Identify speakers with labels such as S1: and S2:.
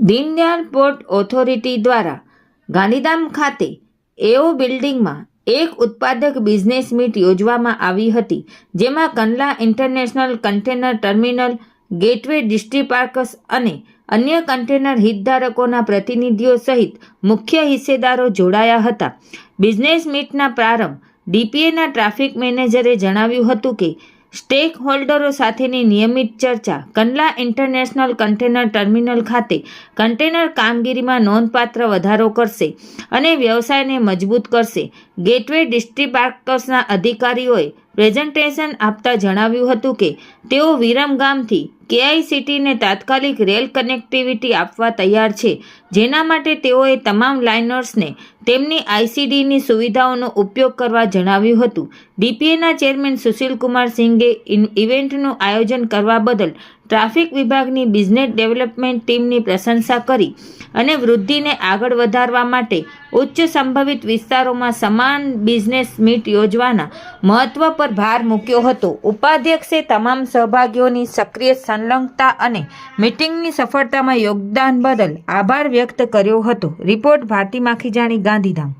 S1: Deendayal port authority દ્વારા ગાંધીધામ ખાતે એઓ બિલ્ડિંગમાં એક ઉત્પાદક બિઝનેસ મીટ યોજવામાં આવી હતી, જેમાં Kandla international container terminal, gateway Distriparks અને અન્ય કન્ટેનર હિતધારકોના પ્રતિનિધિઓ સહિત મુખ્ય હિસ્સેદારો જોડાયા હતા. બિઝનેસ મીટના પ્રારંભ ડીપીએના ટ્રાફિક મેનેજરે જણાવ્યું હતું કે સ્ટેક હોલ્ડરો સાથેની નિયમિત ચર્ચા કંડલા ઇન્ટરનેશનલ કન્ટેનર ટર્મિનલ ખાતે કન્ટેનર કામગીરીમાં નોંધપાત્ર વધારો કરશે અને વ્યવસાયને મજબૂત કરશે. ગેટવે ડિસ્ટ્રીપાર્કર્સના અધિકારીઓએ પ્રેઝન્ટેશન આપતા જણાવ્યું હતું કે તેઓ વિરમગામથી કેઆઈસીટીને તાત્કાલિક રેલ કનેક્ટિવિટી આપવા તૈયાર છે, જેના માટે તેઓએ તમામ લાઇનર્સને તેમની આઈસીડીની સુવિધાઓનો ઉપયોગ કરવા જણાવ્યું હતું. ડીપીએના ચેરમેન સુશીલ કુમાર સિંઘે ઇવેન્ટનું આયોજન કરવા બદલ ટ્રાફિક વિભાગની બિઝનેસ ડેવલપમેન્ટ ટીમની પ્રશંસા કરી અને વૃદ્ધિને આગળ વધારવા માટે ઉચ્ચ સંભવિત વિસ્તારોમાં સમાન બિઝનેસ મીટ યોજવાના મહત્વ પર ભાર મૂક્યો હતો. ઉપાધ્યક્ષે તમામ સહભાગીઓની સક્રિય સંલગ્નતા અને મીટિંગની સફળતામાં યોગદાન બદલ આભાર વ્યક્ત કર્યો હતો. રિપોર્ટ ભારતી માખીજાણી, ગાંધીધામ.